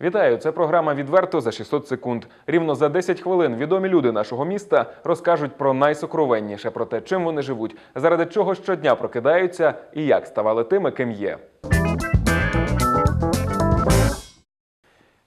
Вітаю! Це програма відверто за 600 секунд. Рівно за 10 хвилин відомі люди нашого міста розкажуть про найсокровенніше, про те, чим вони живуть, заради чого щодня прокидаються і як ставали тими, ким є.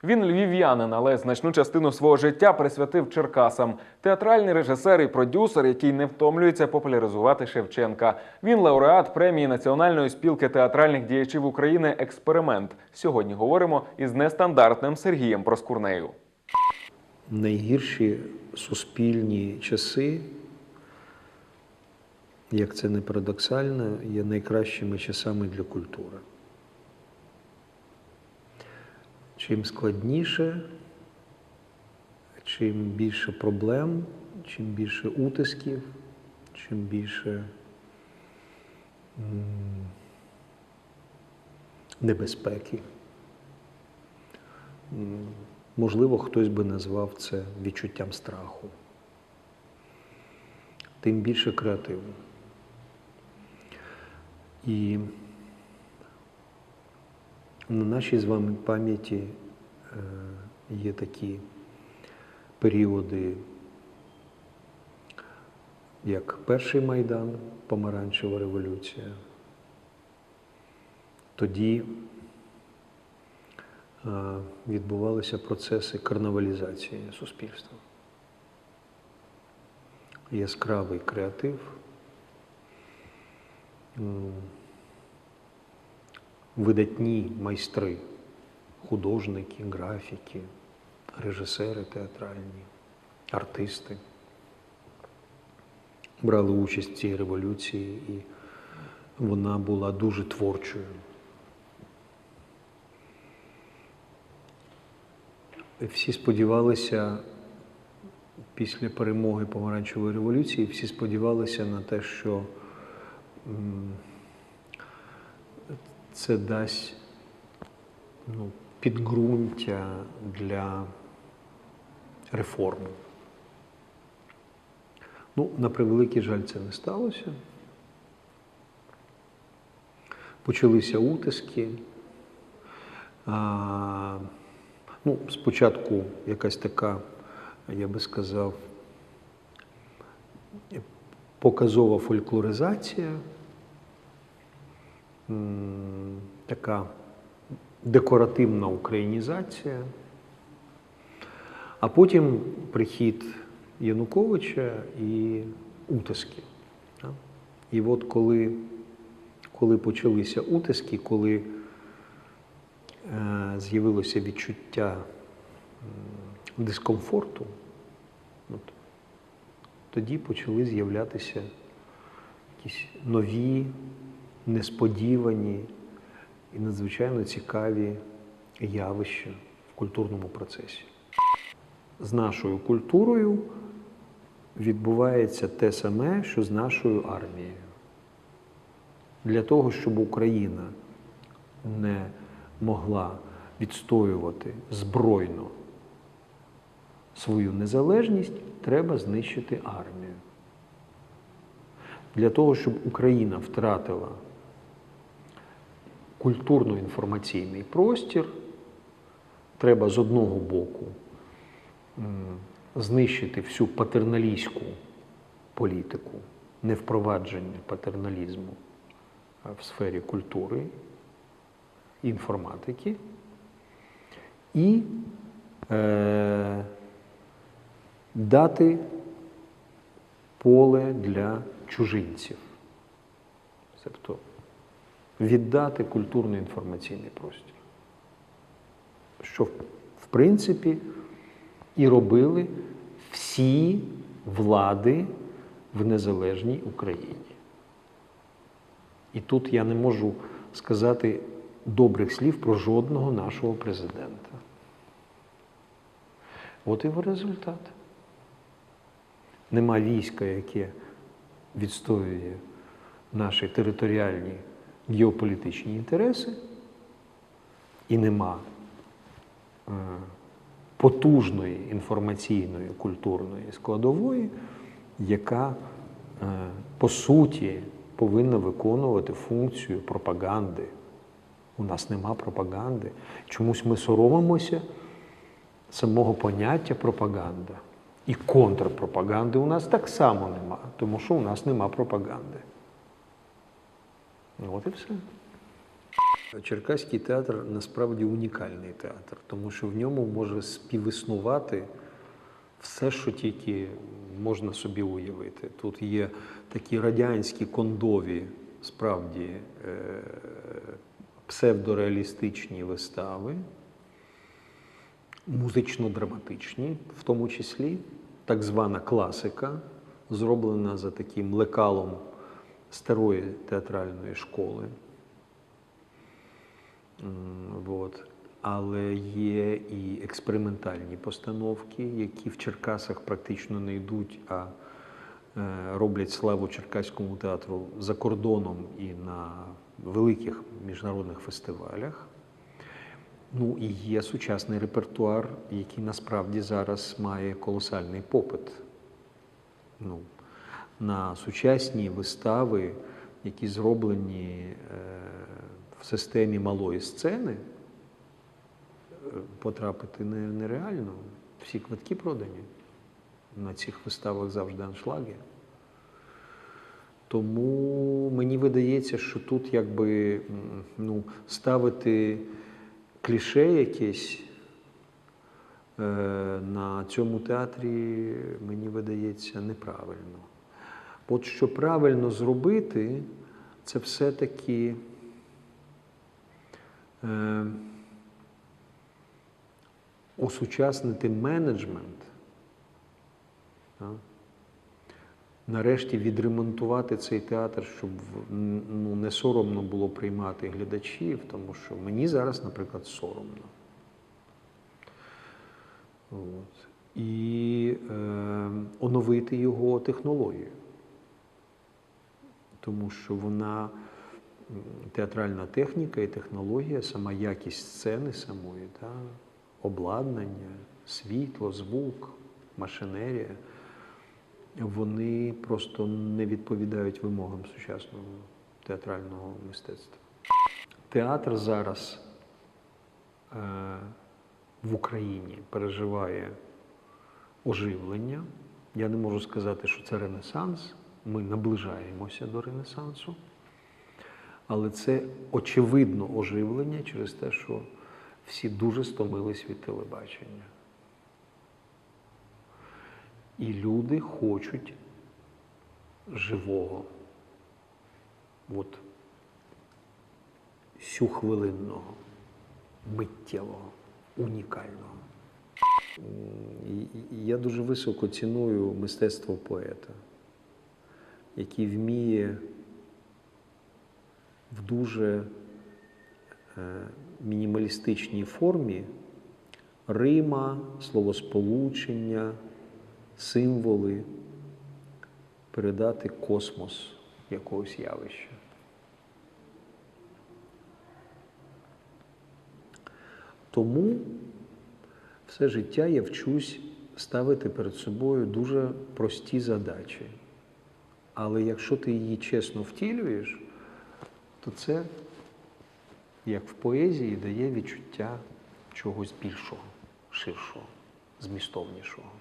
Він львів'янин, але значну частину свого життя присвятив Черкасам. Театральний режисер і продюсер, який не втомлюється популяризувати Шевченка. Він лауреат премії Національної спілки театральних діячів України Експеримент. Сьогодні говоримо із нестандартним Сергієм Проскурнею. найгірші суспільні часи, як це не парадоксально, є найкращими часами для культури. Чим складніше, чим більше проблем, чим більше утисків, чим більше небезпеки. Можливо, хтось би назвав це відчуттям страху. Тим більше креативу. І на нашій з вами пам'яті е, є такі періоди, як перший Майдан, Помаранчева революція. Тоді е, відбувалися процеси карнавалізації суспільства. Яскравий креатив, видатні майстри, художники, графіки, режисери театральні, артисти брали участь в цій революції, і вона була дуже творчою. Всі сподівалися після перемоги помаранчевої революції, всі сподівалися на те, що це дасть ну, підґрунтя для реформ. Ну, на превеликий жаль, це не сталося. Почалися утиски. А, ну, спочатку якась така, я би сказав, показова фольклоризація, така декоративна українізація, а потім прихід Януковича і утиски. І от коли, коли почалися утиски, коли е, з'явилося відчуття дискомфорту, от, тоді почали з'являтися якісь нові, несподівані і надзвичайно цікаві явища в культурному процесі. З нашою культурою відбувається те саме, що з нашою армією. Для того, щоб Україна не могла відстоювати збройно свою незалежність, треба знищити армію. Для того, щоб Україна втратила культурно-інформаційний простір, треба з одного боку знищити всю патерналістську політику, не впровадження патерналізму в сфері культури, інформатики і е, дати поле для чужинців. Тобто віддати культурно-інформаційний простір. Що, в принципі, і робили всі влади в незалежній Україні. І тут я не можу сказати добрих слів про жодного нашого президента. От і в результат. Нема війська, яке відстоює наші територіальні геополітичні інтереси, і нема е, потужної інформаційної культурної складової, яка е, по суті повинна виконувати функцію пропаганди У нас нема пропаганди. Чомусь ми соромимося самого поняття пропаганда. І контрпропаганди у нас так само нема, тому що у нас нема пропаганди. От і все. Черкаський театр насправді унікальний театр, тому що в ньому може співіснувати все, що тільки можна собі уявити. Тут є такі радянські кондові, справді е, псевдореалістичні вистави, музично-драматичні, в тому числі, так звана класика, зроблена за таким лекалом старої театральної школи. М, Вот. Але є і експериментальні постановки, які в Черкасах практично не йдуть, а е, роблять славу Черкаському театру за кордоном і на великих міжнародних фестивалях. Ну і є сучасний репертуар, який насправді зараз має колосальний попит. Ну, на сучасні вистави, які зроблені е, в системі малої сцени, е, потрапити нереально. Всі квитки продані. На цих виставах завжди аншлаги. Тому мені видається, що тут якби ну, ставити кліше якесь е, на цьому театрі, мені видається, неправильно. От що правильно зробити, це все-таки е, осучаснити менеджмент, так? нарешті відремонтувати цей театр, щоб ну, не соромно було приймати глядачів, тому що мені зараз, наприклад, соромно. От. І е, оновити його технологію. Тому що вона театральна техніка і технологія, сама якість сцени самої, та, обладнання, світло, звук, машинерія, вони просто не відповідають вимогам сучасного театрального мистецтва. Театр зараз е, в Україні переживає оживлення. Я не можу сказати, що це Ренесанс. Ми наближаємося до Ренесансу. Але це очевидно оживлення через те, що всі дуже стомились від телебачення. І люди хочуть живого, от сюхвилинного, миттєвого, унікального. Я дуже високо ціную мистецтво поета, який вміє в дуже е, мінімалістичній формі Рима, словосполучення, символи передати космос якогось явища. Тому все життя я вчусь ставити перед собою дуже прості задачі. Але якщо ти її чесно втілюєш, то це, як в поезії, дає відчуття чогось більшого, ширшого, змістовнішого.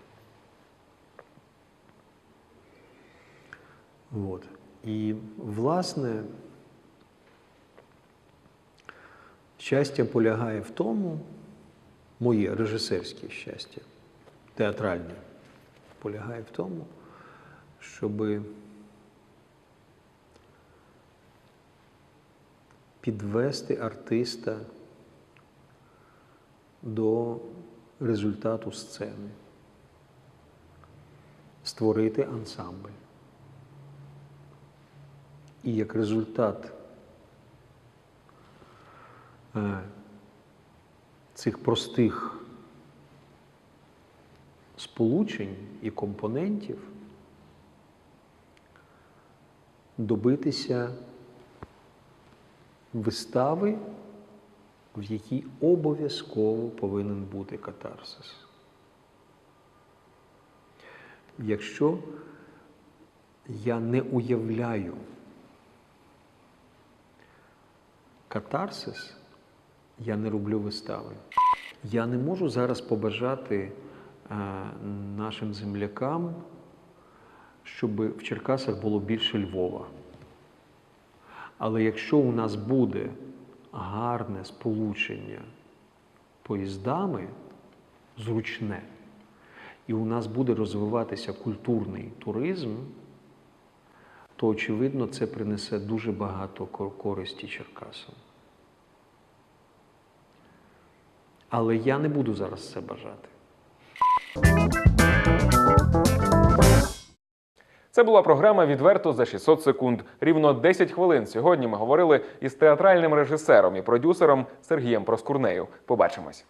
От. І, власне, щастя полягає в тому, моє режисерське щастя, театральне, полягає в тому, щоби підвести артиста до результату сцени, створити ансамбль. І як результат е, цих простих сполучень і компонентів добитися вистави, в якій обов'язково повинен бути катарсис. Якщо я не уявляю катарсис, Я не роблю вистави. Я не можу зараз побажати е, нашим землякам, щоб в Черкасах було більше Львова. Але якщо у нас буде гарне сполучення поїздами, зручне, і у нас буде розвиватися культурний туризм, то очевидно це принесе дуже багато користі Черкасам. Але я не буду зараз це бажати. Це була програма відверто за 600 секунд. Рівно 10 хвилин. Сьогодні ми говорили із театральним режисером і продюсером Сергієм Проскурнею. Побачимось.